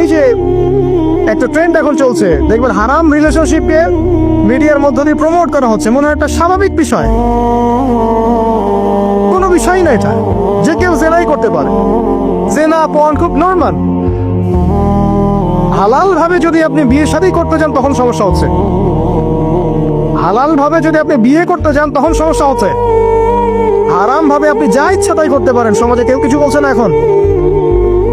এই যে একটা ট্রেন্ড এখন চলছে। দেখবেন হারাম রিলেশনশিপকে মিডিয়ার মধ্য দিয়ে প্রমোট করা হচ্ছে, মনে হয় একটা স্বাভাবিক বিষয়। কোনো বিষয় না এটা, যে কেউ জেনাই করতে পারে। জেনা, পণ খুব নর্মাল হালাল ভাবে যদি আপনি বিয়ে শাদী করতে চান তখন সমস্যা হচ্ছে। হালাল ভাবে যদি আপনি বিয়ে করতে চান তখন সমস্যা হচ্ছে। আরাম ভাবে আপনি যা ইচ্ছা তাই করতে পারেন, সমাজে কেউ কিছু বলছে না এখন।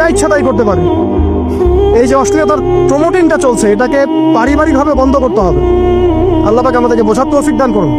যা ইচ্ছা তাই করতে পারে। এই যে অশ্লীলতার প্রমোটিংটা চলছে, এটাকে পারিবারিকভাবে বন্ধ করতে হবে। আল্লাহ পাকে আমাদেরকে বোঝার তৌফিক দান করুন।